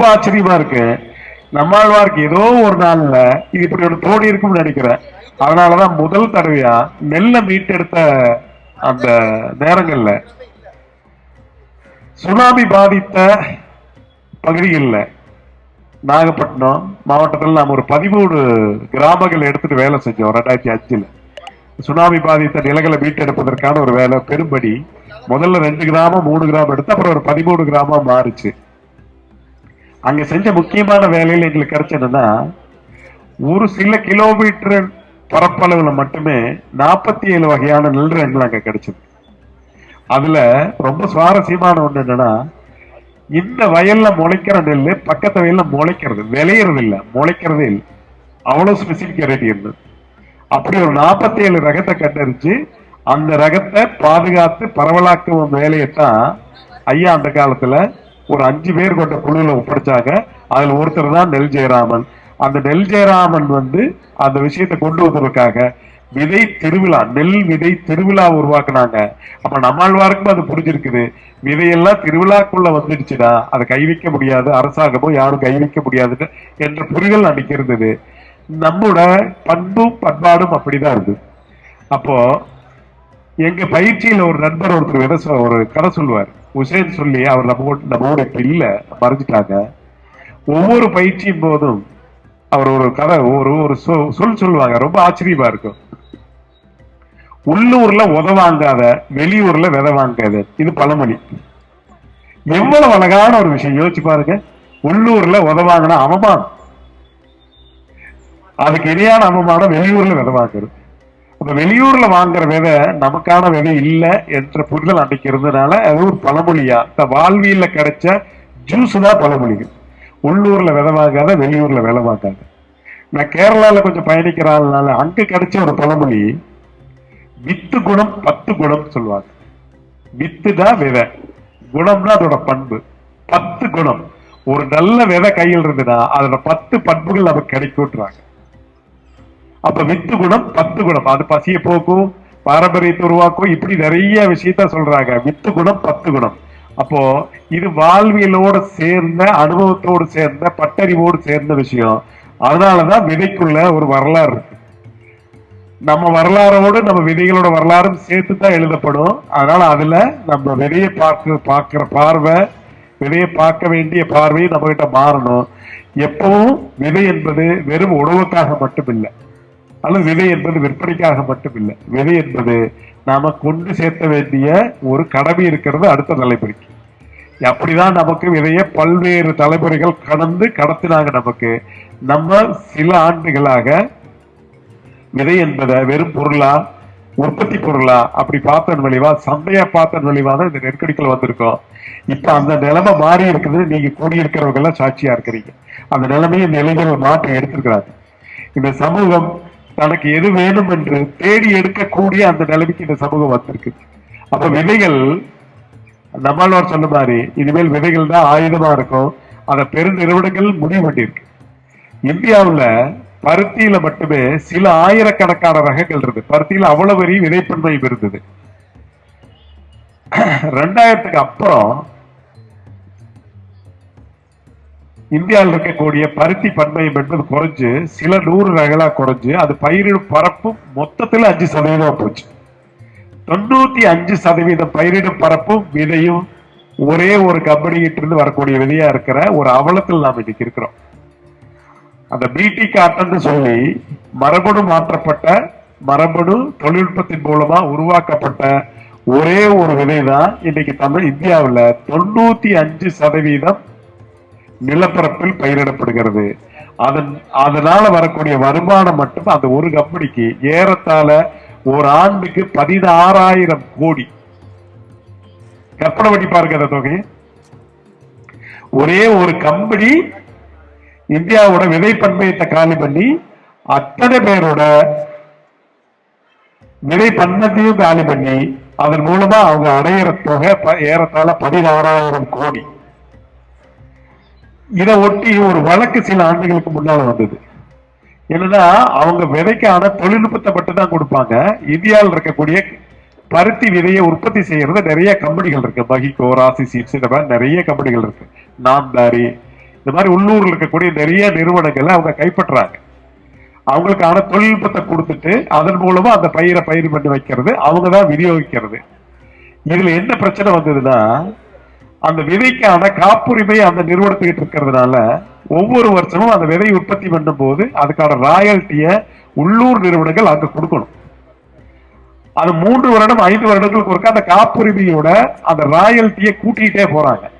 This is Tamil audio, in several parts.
ரொம்ப ஆச்சரியமா இருக்கு. நம்மாழ்வாருக்கு ஏதோ ஒரு நாள்ல இது இப்படி ஒரு தோணி இருக்கும்னு நினைக்கிறேன். அதனாலதான் முதல் தடவையா நெல்லை மீட்டெடுத்த அந்த நேரங்கள்ல சுனாமி பாதித்த பகுதிகளில் நாகப்பட்டினம் மாவட்டத்தில் நாம் ஒரு பதிமூணு கிராமங்கள் எடுத்துட்டு வேலை செஞ்சோம் ரெண்டாயிரத்தி அஞ்சில். சுனாமி பாதித்த நிலங்களை மீட்டெடுப்பதற்கான ஒரு வேலை பெரும்படி முதல்ல ரெண்டு கிராமம் மூணு கிராமம் எடுத்து அப்புறம் ஒரு பதிமூணு கிராமம் மாறுச்சு. அங்க செஞ்ச முக்கியமான வேலையில் எங்களுக்கு கிடைச்சதுன்னா ஒரு சில கிலோமீட்டர் பரப்பளவுல மட்டுமே நாற்பத்தி ஏழு வகையான நெல் எங்களுக்கு அங்க கிடைச்சது. அதுல ரொம்ப சுவாரஸ்யமான ஒண்ணு என்னன்னா இந்த வயல்ல முளைக்கிற நெல் பக்கத்து வயல்ல முளைக்கிறது விளையிறது இல்லை முளைக்கிறதே இல்லை. அவ்வளவு ஸ்பெசிபிக் வெரைட்டி இருந்தது அப்படி ஒரு நாற்பத்தி ஏழு ரகத்தை கண்டறிஞ்சு அந்த ரகத்தை பாதுகாத்து பரவலாக்கும் வேலையைத்தான் ஐயா அந்த காலத்துல ஒரு அஞ்சு பேர் கொண்ட குழுவில் ஒப்படைச்சாங்க. அதில் ஒருத்தர் தான் நெல் ஜெயராமன். அந்த நெல் ஜெயராமன் வந்து அந்த விஷயத்தை கொண்டு வந்ததற்காக விதை திருவிழா நெல் விதை திருவிழா உருவாக்குனாங்க. அப்ப நம்மாழ்வாருக்கும் அது புரிஞ்சிருக்குது. விதையெல்லாம் திருவிழாக்குள்ள வந்துடுச்சுன்னா அதை கை வைக்க முடியாது. அரசாங்கமோ யாரும் கை வைக்க முடியாதுன்னு என்ற புரிதல் அன்னைக்கு இருந்தது. நம்மோட பண்பும் பண்பாடும் அப்படிதான் இருக்கு. அப்போ எங்க பயிற்சியில ஒரு நண்பர் ஒருத்தர் வித ஒரு கதை சொல்லுவார். உசேன் சொல்லி அவர் நம்ம கூட- நம்ம கூட இப்ப இல்ல மறைஞ்சிட்டாங்க. ஒவ்வொரு பயிற்சியின் போதும் அவர் ஒரு கதை ஒரு ஒரு சொல் சொல்லுவாங்க. ரொம்ப ஆச்சரியமா இருக்கும். உள்ளூர்ல உத வாங்காத வெளியூர்ல விதை வாங்காத இது பழமொழி. எவ்வளவு அழகான ஒரு விஷயம். யோசிச்சு பாருங்க. உள்ளூர்ல உத வாங்கினா அவமானம். அதுக்கு இணையான அவமானம் வெளியூர்ல விதை வாங்குறது. அப்ப வெளியூர்ல வாங்குற விதை நமக்கான விதை இல்லை என்ற புரிதல் அன்னைக்கு இருந்ததுனால அது ஒரு பழமொழியா? இந்த வாழ்வியல கிடைச்ச ஜூஸ் தான் பழமொழிகள். உள்ளூர்ல விதை வாங்காத வெளியூர்ல விலை வாங்காத. நான் கேரளால கொஞ்சம் பயணிக்கிறாள்னால அங்க கிடைச்ச ஒரு பழமொழி வித்து குணம் பத்து குணம் சொல்லுவாங்க. வித்து தான் விதை. குணம்னா அதோட பண்பு. பத்து குணம். ஒரு நல்ல விதை கையில் இருந்ததுன்னா அதோட பத்து பண்புகள் நமக்கு கிடைக்கும்ன்றாங்க. அப்ப வித்து குணம் பத்து குணம். அது பசியை போக்கும் பாரம்பரியத்தை உருவாக்கும். இப்படி நிறைய விஷயத்த சொல்றாங்க. வித்து குணம் பத்து குணம். அப்போ இது வாழ்வியலோட சேர்ந்த அனுபவத்தோடு சேர்ந்த பட்டறிவோடு சேர்ந்த விஷயம். அதனாலதான் விதைக்குள்ள ஒரு வரலாறு இருக்கு. நம்ம வரலாறோடு நம்ம விதைகளோட வரலாறும் சேர்த்து தான் எழுதப்படும். அதனால அதுல நம்ம விதையை பார்க்க பார்க்கிற பார்வை விதையை பார்க்க வேண்டிய பார்வையை நம்ம கிட்ட மாறணும். எப்பவும் விதை என்பது வெறும் உணவுக்காக மட்டும் இல்லை அல்லது விதை என்பது விற்பனைக்காக மட்டும் இல்லை விதை என்பது நாம கொண்டு சேர்த்த வேண்டிய ஒரு கடமை இருக்கிறது அடுத்த தலைமுறைக்கு. அப்படிதான் நமக்கு விதைய பல்வேறு தலைமுறைகள் கடந்து கடத்தினாங்க நமக்கு. நம்ம சில ஆண்டுகளாக விதை என்பதை வெறும் பொருளா உற்பத்தி பொருளா அப்படி பார்த்தன் விளைவா சந்தையா பார்த்தன் விளைவா தான் இந்த நெருக்கடிகள் வந்திருக்கோம். இப்ப அந்த நிலைமை மாறி இருக்குதுன்னு நீங்க கூடியிருக்கிறவங்க எல்லாம் சாட்சியா இருக்கிறீங்க. அந்த நிலைமையை இந்த மாற்றம் மாற்றி எடுத்திருக்கிறாங்க. இந்த சமூகம் தனக்கு எது வேணும் என்று தேடி எடுக்கக்கூடிய அந்த நிலைமைக்கு இந்த சமூகம் வந்திருக்கு. அப்ப விதைகள் நம்மாழ்வார் சொன்ன மாதிரி இனிமேல் விதைகள் தான் ஆயுதமா இருக்கும். அதை பெருநிறுவனங்கள் முடிவு பண்ணியிருக்கு. இந்தியாவில் பருத்தியில மட்டுமே சில ஆயிரக்கணக்கான ரகங்கள் இருக்கு. பருத்தியில அவ்வளவு பெரிய விதைப்பன்மையும் இருந்தது. ரெண்டாயிரத்துக்கு அப்புறம் இந்தியாவில் இருக்கக்கூடிய பருத்தி பன்மையம் என்பது குறைஞ்சு சில நூறு ரகலா குறைஞ்சு அது பயிரிடும் பரப்பும் மொத்தத்தில் அஞ்சு சதவீதம் போச்சு. தொண்ணூத்தி அஞ்சு சதவீதம் பயிரிடும் பரப்பும் விதையும் ஒரே ஒரு கம்பெனிகிட்ட இருந்து வரக்கூடிய விதையா இருக்கிற ஒரு அவலத்தில் நாம் இன்னைக்கு இருக்கிறோம். அந்த பிடி காட்டன் சொல்லி மரபணு மாற்றப்பட்ட மரபணு தொழில்நுட்பத்தின் மூலமா உருவாக்கப்பட்ட ஒரே ஒரு விதை தான் இன்னைக்கு தமிழ் இந்தியாவில் தொண்ணூத்தி அஞ்சு சதவீதம் நிலப்பரப்பில் பயிரிடப்படுகிறது. அதன் அதனால வரக்கூடிய வருமானம் மட்டும் அந்த ஒரு கம்பெனிக்கு ஏறத்தாழ ஒரு ஆண்டுக்கு பதினாறாயிரம் கோடி. கற்பனை பண்ணி பாருங்க அந்த தொகை ஒரே ஒரு கம்பெனி இந்தியாவோட விதைப்பன்மையத்தை காலி பண்ணி அத்தனை பேரோட விதை பன்மத்தையும் காலி பண்ணி அதன் மூலமா அவங்க அடையிற தொகை ப- ஏறத்தாழ பதினாறாயிரம் கோடி. இதை ஒட்டி ஒரு வழக்கு சில ஆண்டுகளுக்கு முன்னால வந்தது. என்னன்னா அவங்க விதைக்கான தொழில்நுட்பத்தை மட்டும் தான் கொடுப்பாங்க. இந்தியாவில் இருக்கக்கூடிய பருத்தி விதையை உற்பத்தி செய்யறது நிறைய கம்பெனிகள் இருக்கு. மகிகோ ராசி சீட்ஸ் இந்த மாதிரி நிறைய கம்பெனிகள் இருக்கு. நாம்தாரி இந்த மாதிரி உள்ளூர்ல இருக்கக்கூடிய நிறைய நிறுவனங்களை அவங்க கைப்பற்றுறாங்க. அவங்களுக்கான தொழில்நுட்பத்தை கொடுத்துட்டு அதன் மூலமா அந்த பயிரை பயிர் பண்ணி வைக்கிறது. அவங்க தான் விநியோகிக்கிறது. இதுல என்ன பிரச்சனை வந்ததுன்னா அந்த விதைக்கான காப்புரிமை அந்த நிறுவனத்துக்கிட்டு இருக்கிறதுனால ஒவ்வொரு வருஷமும் அந்த விதை உற்பத்தி பண்ணும் போது அதுக்கான ராயல்ட்டியை உள்ளூர் நிறுவனங்கள் அங்க கொடுக்கணும். அது மூன்று வருடம் ஐந்து வருடங்களுக்கு ஒருக்கா அந்த காப்புரிமையோட அந்த ராயல்ட்டியை கூட்டிகிட்டே போறாங்க.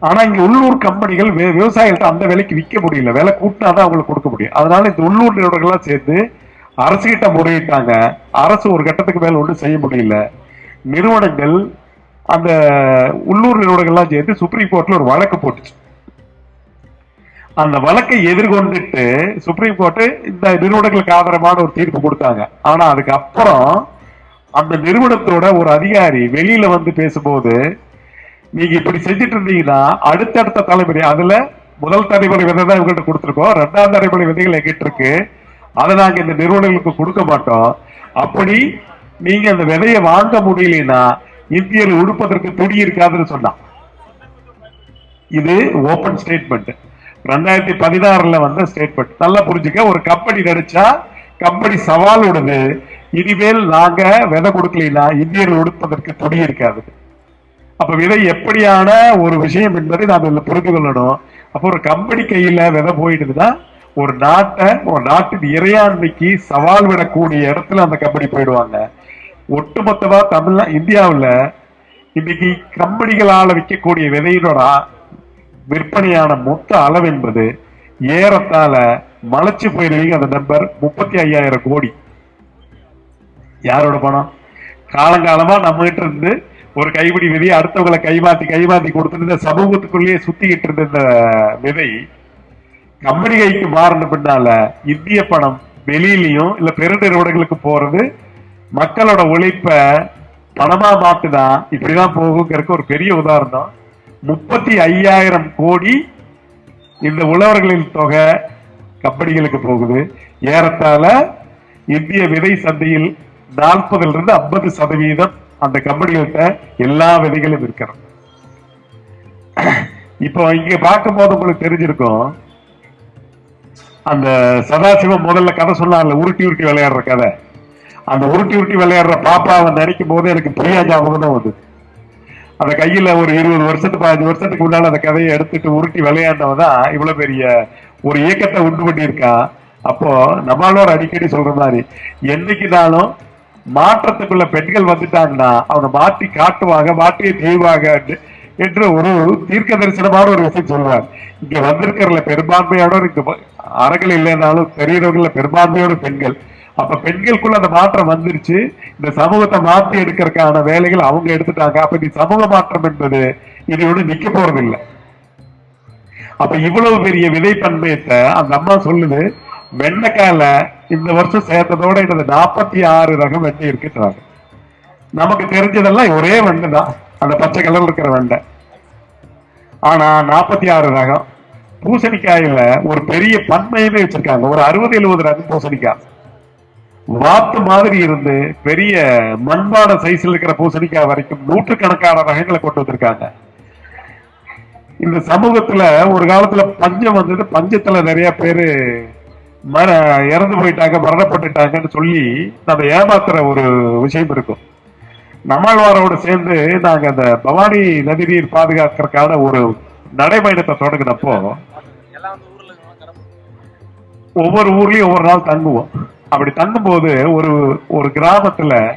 ஆனா இங்க உள்ளூர் கம்பெனிகள் வி- விவசாயிகள்ட்ட அந்த விலைக்கு விற்க முடியல. விலை கூட்டினா தான் அவங்களுக்கு கொடுக்க முடியும். அதனால இந்த உள்ளூர் நிறுவனங்கள்லாம் சேர்ந்து அரசு கிட்ட முறையிட்டாங்க. அரசு ஒரு கட்டத்துக்கு மேல ஒன்றும் செய்ய முடியல. நிறுவனங்கள் அந்த உள்ளூர் நிறுவனங்கள்லாம் சேர்ந்து சுப்ரீம் கோர்ட்ல ஒரு வழக்கு போட்டுச்சு. அந்த வழக்கை எதிர்கொண்டுட்டு சுப்ரீம் கோர்ட் இந்த நிறுவனங்களுக்கு ஆதரமான ஒரு தீர்ப்பு கொடுத்தாங்க. ஆனா அதுக்கப்புறம் அந்த நிறுவனத்தோட ஒரு அதிகாரி வெளியில வந்து பேசும்போது நீங்க இப்படி செஞ்சுட்டு இருந்தீங்கன்னா அடுத்தடுத்த தலைமுறை அதுல முதல் தலைமுறை விதை தான் இவங்ககிட்ட கொடுத்துருக்கோம். ரெண்டாம் தலைமுறை விதைகள் எங்கிட்ட இருக்கு. அதை நாங்க இந்த நிறுவனங்களுக்கு கொடுக்க மாட்டோம். அப்படி நீங்க அந்த விதையை வாங்க முடியலன்னா இந்தியர் உடுப்பதற்கு துணி இருக்காதுன்னு சொன்னான். இது ஓபன் ஸ்டேட்மெண்ட் ரெண்டாயிரத்தி பதினாறுல வந்த ஸ்டேட்மெண்ட் நல்லா புரிஞ்சுக்க ஒரு கம்பெனி நடிச்சா கம்பெனி சவால் விடுது. இனிமேல் நாங்க விதை கொடுக்கலாம் இந்தியர்கள் உடுப்பதற்கு துணி இருக்காது. அப்ப விதை எப்படியான ஒரு விஷயம் என்பதை நாம் இதுல புரிந்து கொள்ளணும். அப்போ ஒரு கம்பெனி கையில விதை போயிடுதுன்னா ஒரு நாட்டை ஒரு நாட்டின் இறையாண்மைக்கு சவால் விடக்கூடிய இடத்துல அந்த கம்பெனி போயிடுவாங்க. ஒட்டுமொத்தமா தமிழ்நா இந்தியாவில் இன்னைக்கு கம்பெனிகளால விற்கக்கூடிய விதையினோட விற்பனையான மொத்த அளவு என்பது ஏறத்தால மலைச்சு போயிருவீங்க அந்த நம்பர் முப்பத்தி ஐயாயிரம் கோடி. யாரோட பணம்? காலங்காலமா நம்ம கிட்ட இருந்து ஒரு கைப்பிடி விதையை அடுத்தவங்களை கைமாத்தி கைமாத்தி கொடுத்துருந்த சமூகத்துக்குள்ளேயே சுத்திக்கிட்டு இருந்த இந்த விதை கம்பெனி கைக்கு மாறின பின்னால இந்திய பணம் வெளியிலயும் இல்ல பெருநிறுவனங்களுக்கு போறது மக்களோட உழைப்ப பணமா மாத்துனா இப்படிதான் போகுங்கிறதுக்கு ஒரு பெரிய உதாரணம். முப்பத்தி ஐயாயிரம் கோடி இந்த உழவர்களின் தொகை கம்பெனிகளுக்கு போகுது. ஏறத்தாழ இந்திய விதை சந்தையில் நாற்பதுல இருந்து ஐம்பது சதவீதம் அந்த கம்பெனிகள்கிட்ட எல்லா விதைகளும் இருக்கிறது இப்போ இங்க பார்க்கும்போது உங்களுக்கு தெரிஞ்சிருக்கும். அந்த சதாசிவம் முதல்ல கதை சொன்னார்ல உருட்டி உருட்டி விளையாடுற கதை. அந்த உருட்டி உருட்டி விளையாடுற பாப்பாவை நினைக்கும் போது எனக்கு பிரியா ஞாபகம் தான் வந்து அந்த கையில ஒரு இருபது வருஷத்துக்கு பதினஞ்சு வருஷத்துக்கு முன்னால அந்த கதையை எடுத்துட்டு உருட்டி விளையாண்டவன் தான் இவ்வளவு பெரிய ஒரு இயக்கத்தை உண்டு பண்ணியிருக்கான். அப்போ நம்மளோட அடிக்கடி சொல்ற மாதிரி என்னைக்குனாலும் மாற்றத்துக்குள்ள பெண்கள் வந்துட்டாங்கன்னா அவங்க மாற்றி காட்டுவாங்க மாற்றிய செய்வாங்க என்று ஒரு தீர்க்க தரிசனமான ஒரு விஷயம் சொல்றார். இங்க வந்திருக்கிறதுல பெரும்பான்மையோட இங்க வ- இல்லைனாலும் பெரியவர்கள பெரும்பான்மையோட பெண்கள். அப்ப பெண்களுக்குள்ள அந்த மாற்றம் வந்துருச்சு. இந்த சமூகத்தை மாற்றி எடுக்கிறதுக்கான வேலைகள் அவங்க எடுத்துட்டாங்க. அப்ப நீ சமூக மாற்றம் என்பது இதோட நிக்க போறது இல்லை அப்ப இவ்வளவு பெரிய விதை பண்பயத்தை அந்த அம்மா சொல்லுது. வெண்டைக்கால இந்த வருஷம் சேர்த்ததோட இந்த நாற்பத்தி ஆறு ரகம் வெண்டை இருக்குன்றாங்க. நமக்கு தெரிஞ்சதெல்லாம் ஒரே வெண்டை தான். அந்த பச்சை கலர் இருக்கிற வெண்டை. ஆனா நாற்பத்தி ஆறு ரகம் பூசணிக்காயில ஒரு பெரிய பன்மையுமே வச்சிருக்காங்க. ஒரு அறுபது எழுபது ரகம் பூசணிக்காய். வாத்து மாதிரி இருந்து பெரிய மண்பான சைஸ்ல இருக்கிற பூசணிக்காய் வரைக்கும் நூற்றுக்கணக்கான ரகங்களை கொண்டு வந்திருக்காங்க. இந்த சமூகத்துல ஒரு காலத்துல பஞ்சம் வந்தது. பஞ்சத்துல நிறைய பேரு மர இறந்து போயிட்டாங்க மரணப்பட்டுட்டாங்கன்னு சொல்லி நம்ம ஏமாத்துற ஒரு விஷயம் இருக்கும். நம்மாழ்வாரோட சேர்ந்து நாங்க அந்த பவானி நதிநீர் பாதுகாக்கிறதுக்கான ஒரு நடைபயணத்தை தொடங்கினப்போ ஒவ்வொரு ஊர்லயும் ஒவ்வொரு நாள் தங்குவோம். அப்படி தங்கும்போது ஒரு ஒரு கிராமத்துல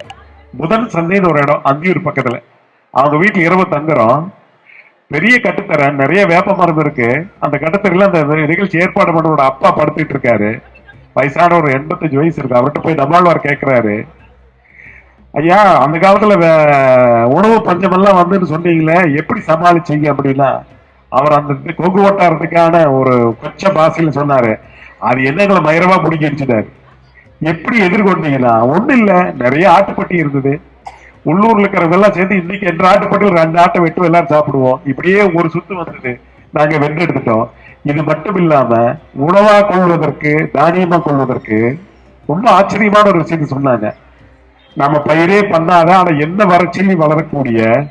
புதன் சந்தைன்னு ஒரு இடம் அந்தியூர் பக்கத்துல. அவங்க வீட்டுல இரவு தங்குறோம். பெரிய கட்டுத்தர நிறைய வேப்ப மரம் இருக்கு. அந்த கட்டுத்தரையில அந்த நிகழ்ச்சி ஏற்பாடு பண்ணவோட அப்பா படுத்துட்டு இருக்காரு. வயசான ஒரு எண்பத்தஞ்சு வயசு இருக்கு. அவர்கிட்ட போய் நம்மாழ்வார் கேட்கிறாரு ஐயா அந்த காலத்துல வே- உணவு பஞ்சமெல்லாம் வந்துன்னு சொன்னீங்களே எப்படி சமாளிச்சீங்க அப்படின்னா அவர் அந்த இது கொங்கு ஓட்டாரத்துக்கான ஒரு கொச்ச பாசையில் சொன்னாரு. அது என்னங்களை மயிரமா பிடிக்கிடுச்சுட்டாரு எப்படி எதிர்கொண்டீங்கன்னா ஒண்ணு இல்ல. நிறைய ஆட்டுப்பட்டி இருந்தது. உள்ளூர்ல இருக்கிறவங்கெல்லாம் சேர்ந்து இன்னைக்கு என்ற ஆட்டுப்பட்டியில் ரெண்டு ஆட்டை வெட்டு எல்லாரும் சாப்பிடுவோம். இப்படியே ஒரு சுத்து வந்தது. நாங்க வென்றெடுத்துட்டோம். இது மட்டும் இல்லாம உணவா கொள்வதற்கு தானியமா கொள்வதற்கு ரொம்ப ஆச்சரியமான ஒரு விஷயத்த சொன்னாங்க. நம்ம பயிரே பண்ணாத ஆனா என்ன வறட்சியிலும் வளரக்கூடிய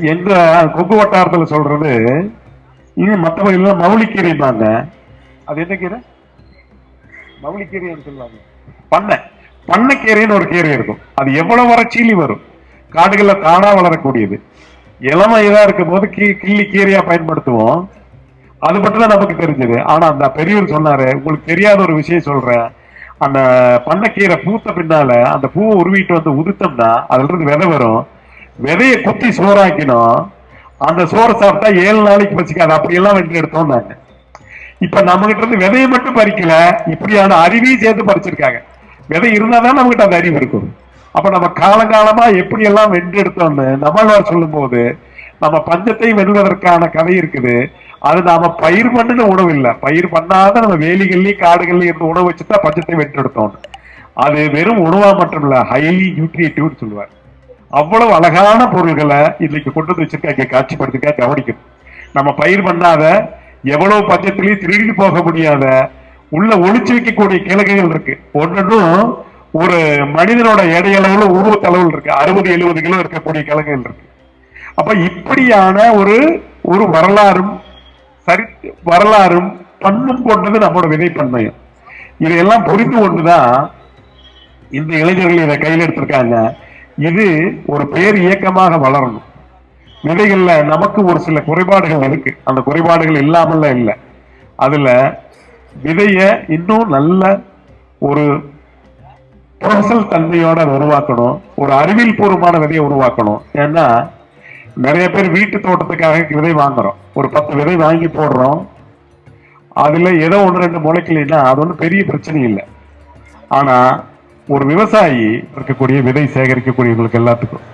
எங்க கொங்கு வட்டாரத்துல சொல்றது இது மற்ற பகுதியில் அது என்ன கீரை? மவுளிக்கீரைன்னு சொல்லுவாங்க. பண்ணை. பண்ணைக்கீரைன்னு ஒரு கீரை இருக்கும். அது எவ்வளவு வறட்சியிலும் வரும். காடுகளில் தானா வளரக்கூடியது. இளம இதா இருக்கும் போது கீ கிள்ளி கீரையா பயன்படுத்துவோம். அது மட்டும் தான் நமக்கு தெரிஞ்சது. ஆனா அந்த பெரியவர் சொன்னாரு உங்களுக்கு தெரியாத ஒரு விஷயம் சொல்றேன். அந்த பண்ணைக்கீரை பூத்த பின்னால அந்த பூவை உருவிட்டு வந்து உதுத்தோம்னா அதுல இருந்து விதை வரும். விதையை குத்தி சோறாக்கினோம். அந்த சோறை சாப்பிட்டா ஏழு நாளைக்கு வச்சுக்காது அப்படியெல்லாம் வென்று எடுத்தோம் நாங்கள் இப்ப நம்ம கிட்ட இருந்து விதையை மட்டும் பறிக்கல. இப்படியான அறிவையும் சேர்த்து பறிச்சிருக்காங்க. விதை இருந்தாதான் நம்ம கிட்ட அந்த அறிவு இருக்கும். அப்ப நம்ம காலங்காலமா எப்படி எல்லாம் வென்றெடுத்தோம்னு நம்மளால் சொல்லும் போது நம்ம பஞ்சத்தை வெல்வதற்கான கதை இருக்குது. அது நாம பயிர் பண்ணுன உணவு இல்லை. பயிர் பண்ணாத நம்ம வேலிகள்லயும் காடுகள்லயும் இருந்து உணவு வச்சுதான் பஞ்சத்தை வென்றெடுத்தோம். அது வெறும் உணவா மட்டும் இல்ல ஹைலி நியூட்ரியேட்டிவ்னு சொல்லுவார். அவ்வளவு அழகான பொருள்களை இன்னைக்கு கொண்டு வந்து வச்சிருக்காங்க காட்சிப்படுத்திருக்கா கவனிக்கணும். நம்ம பயிர் பண்ணாத எவ்வளவு பஞ்சத்திலையும் திருடி போக முடியாத உள்ள ஒளிச்சு வைக்கக்கூடிய கிழங்குகள் இருக்கு. ஒன்னொன்னும் ஒரு மனிதனோட எடையளவுல உருவத்தளவில் இருக்கு. அறுபது எழுபது கிலோ இருக்கக்கூடிய கிழங்குகள் இருக்கு. அப்ப இப்படியான ஒரு ஒரு வரலாறும் சரி வரலாறும் பண்ணும் கொண்டது நம்மளோட விதை பண்பையும் இதையெல்லாம் புரிந்து கொண்டுதான் இந்த இளைஞர்கள் இதை கையில் எடுத்திருக்காங்க. இது ஒரு பேர் இயக்கமாக வளரணும். விதைகள்ல நமக்கு ஒரு சில குறைபாடுகள் இருக்கு. அந்த குறைபாடுகள் இல்லாமல இல்லை. அதுல விதைய இன்னும் நல்ல ஒரு ப்ரொஃபஷனல் தன்மையோட உருவாக்கணும். ஒரு அறிவியல் பூர்வமான விதையை உருவாக்கணும். ஏன்னா நிறைய பேர் வீட்டு தோட்டத்துக்காக விதை வாங்குறோம். ஒரு பத்து விதை வாங்கி போடுறோம். அதுல ஏதோ ஒன்று ரெண்டு முளைக்கலைன்னா அது ஒன்றும் பெரிய பிரச்சனை இல்லை. ஆனா ஒரு விவசாயி இருக்கக்கூடிய விதை சேகரிக்கக்கூடியவங்களுக்கு எல்லாத்துக்கும்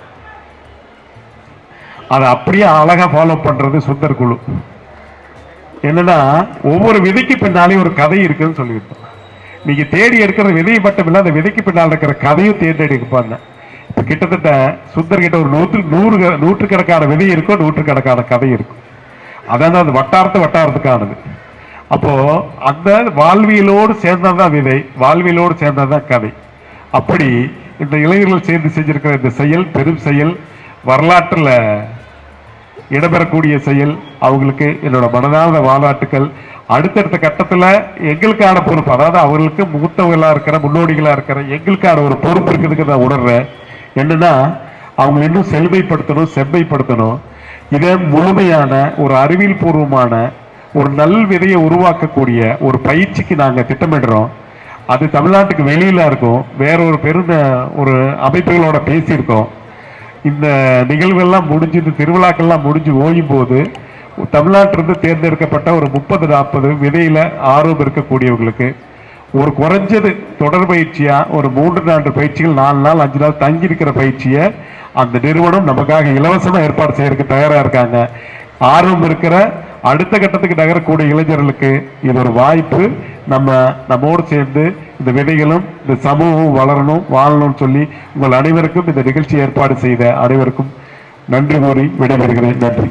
அதை அப்படியே அழகாக ஃபாலோ பண்ணுறது சுந்தர் குழு. என்னன்னா ஒவ்வொரு விதைக்கு பின்னாலே ஒரு கதை இருக்குன்னு சொல்லியிருக்கோம் நீங்கள் தேடி எடுக்கிற விதையை மட்டும் இல்லை அந்த விதைக்கு பின்னால் இருக்கிற கதையும் தேடி எடுப்பாங்க இப்போ கிட்டத்தட்ட சுந்தர்கிட்ட ஒரு நூற்று நூறு க- நூற்றுக்கணக்கான விதை இருக்கும் நூற்றுக்கணக்கான கதை இருக்கும். அதான் அது வட்டாரத்து வட்டாரத்துக்கானது. அப்போது அந்த வாழ்வியலோடு சேர்ந்ததுதான் விதை வாழ்வியலோடு சேர்ந்ததுதான் கதை. அப்படி இந்த இளைஞர்கள் சேர்ந்து செஞ்சிருக்கிற இந்த செயல் பெரும் செயல் வரலாற்றில் இடம்பெறக்கூடிய செயல் அவங்களுக்கு என்னோட மனதார்ந்த வாழ்நாட்டுக்கள். அடுத்தடுத்த கட்டத்தில் எங்களுக்கான பொறுப்பு அதாவது அவர்களுக்கு மூத்தவர்களாக இருக்கிற முன்னோடிகளாக இருக்கிற எங்களுக்கான ஒரு பொறுப்பு இருக்குதுக்கு நான் உணர்றேன். என்னன்னா அவங்க இன்னும் செழுமைப்படுத்தணும் செம்மைப்படுத்தணும். இதை முழுமையான ஒரு அறிவியல் பூர்வமான ஒரு நல் விதையை உருவாக்கக்கூடிய ஒரு பயிற்சிக்கு நாங்கள் திட்டமிடுறோம். அது தமிழ்நாட்டுக்கு வெளியில இருக்கும். வேற ஒரு பெரும் ஒரு அமைப்புகளோட பேசியிருக்கோம். இந்த நிகழ்வுகள்லாம் முடிஞ்சு இந்த திருவிழாக்கள்லாம் முடிஞ்சு ஓயும் போது தமிழ்நாட்டிலிருந்து தேர்ந்தெடுக்கப்பட்ட ஒரு முப்பது நாற்பது விதையில் ஆர்வம் இருக்கக்கூடியவங்களுக்கு ஒரு குறைஞ்சது தொடர் பயிற்சியாக ஒரு மூன்று நான்கு பயிற்சிகள் நாலு நாள் அஞ்சு நாள் தங்கி இருக்கிற பயிற்சியை அந்த நிறுவனம் நமக்காக இலவசமாக ஏற்பாடு செய்யறதுக்கு தயாராக இருக்காங்க. ஆர்வம் இருக்கிற அடுத்த கட்டத்துக்கு நகரக்கூடிய இளைஞர்களுக்கு இது ஒரு வாய்ப்பு. நம்ம நம்மோடு சேர்ந்து இந்த விதைகளும் இந்த சமூகம் வளரணும் வாழணும்னு சொல்லி உங்கள் அனைவருக்கும் இந்த நிகழ்ச்சி ஏற்பாடு செய்த அனைவருக்கும் நன்றி கூறி விடைபெறுகிறேன். நன்றி.